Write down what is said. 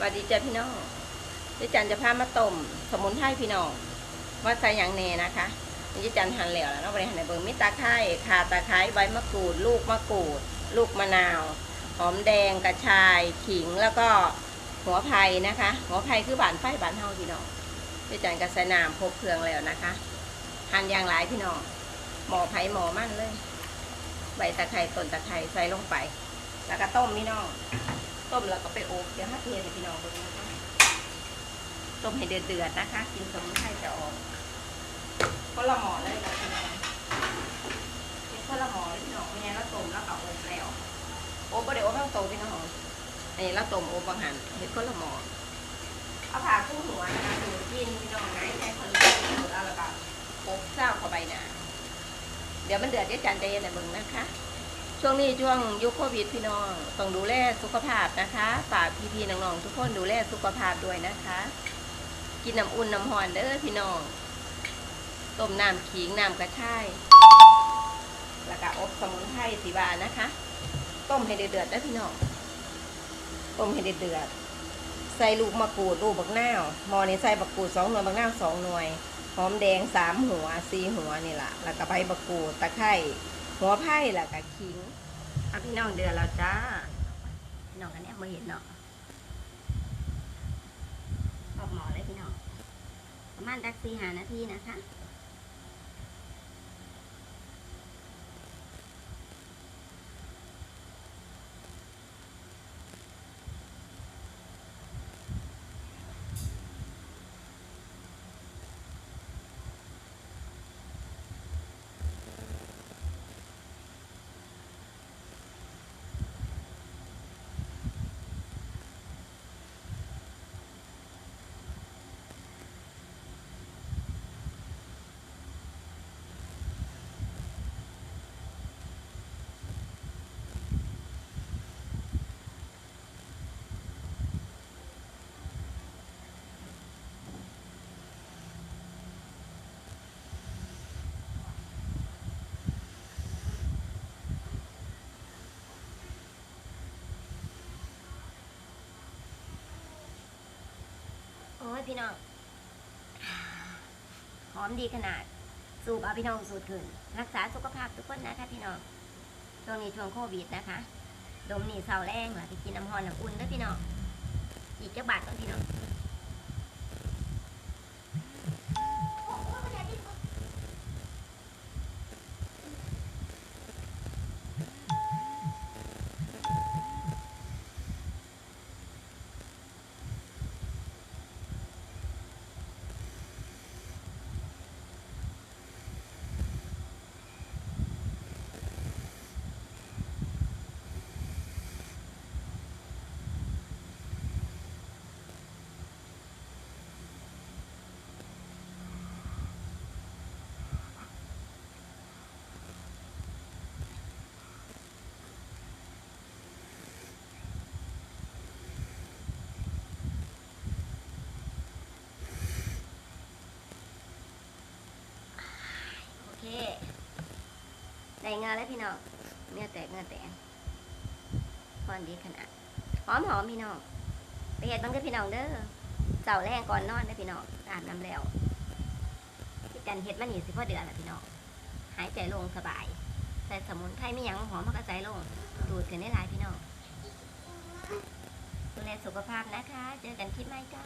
สวัสดีจ้าพี่น้องดิจันจะพามาต้มสมุนไพรพี่น้องว่าใส่อย่างแน่นะคะดิจันหั่นแล้วแล้วเราไปหั่นในเบิงมิตาไคร้ข่าตะไคร้ใบมะกรูด ลูกมะกรูด ลูกมะนาว หอมแดงกระชายขิงแล้วก็หัวไผ่นะคะ หัวไผ่คือบานไฟบานเฮาพี่น้องดิจันกับใส่น้ำพกเครื่องแล้วนะคะ หั่นอย่างหลายพี่น้องหมอไผ่หมอมั่นเลย ใบตะไคร้ต้นตะไคร้ใส่ลงไป แล้วก็ต้มพี่น้อง ต้มแล้วก็ไปอบเดี๋ยวให้เทให้พี่น้องดูนะคะต้มให้เดือดเดือดๆนะคะ กินสมุนไพรจะออกคนละหมอเลยนะพี่น้องเป็นคนละหมอเลยพี่น้องไม่งั้นเราต้มแล้วก็อบแล้วอบก็เดี๋ยวอบทั้งโตพี่น้องอันนี้เราต้มอบบางหันเห็ดคนละหมอเอาผ่าครึ่งหัวนะคะดูกินพี่น้องไงใจคนละหมดเอาและกันอบเศร้าเข้าไปนะเดี๋ยวมันเดือดเดี๋ยวจานใจเย็นหน่อยมึงนะคะ ช่วงนี้ช่วงยุคโควิดพี่น้องต้องดูแลสุขภาพนะคะฝากพี่ๆน้องๆทุกคนดูแลสุขภาพด้วยนะคะ กินน้ำอุ่นน้ำหอนเด้อพี่น้องต้มน้ำขิงน้ำกระชายแล้วก็อบสมุนไพรสีบานะคะ ต้มให้เดือดๆได้พี่น้องต้มให้เดือดๆใส่ลูกมะกรูดลูกบักนาวหมอนี่ใส่บักกรูดสองหน่วยบักนาวสองหน่วยหอมแดงสามหัวสี่หัวนี่แหละแล้วก็ใบบักกรูดตะไคร้ หัวไผ่แล้วก็ขิงเอาพี่น้องเดือนแล้วจ้าพี่น้องกันเนี้ยมาเห็นเนาะออกหมอเลยพี่น้อง ประมาณตักสี่หานาทีนะคะ พี่น้องหอมดีขนาด สูบเอาพี่น้องสูดขึ้น รักษาสุขภาพทุกคนนะคะพี่น้องช่วงนี้ช่วงโควิดนะคะ ดมนี่เสาแรงล่ะไปกินน้ำหอนน้ำอุ่นด้วยพี่น้องอีกจะบาทก่อนพี่น้อง ได้เงาแล้วพี่น้องเนื้อแตกเนื้อแตกพอนดีขนาดหอมหอมพี่น้องไปเห็ดบังเด้อพี่น้องเด้อเสาแรงก่อนนอนเด้อพี่น้องอาบน้ำแล้วพี่จันเห็ดมันอยู่สิพ่อเดือนละพี่น้องหายใจโลงสบายใส่สมุนไพรไม่ยั้งหอมมันก็ใจโลง ดูดกันได้หลายพี่น้องดูแลสุขภาพนะคะ เจอกันคลิปใหม่จ้า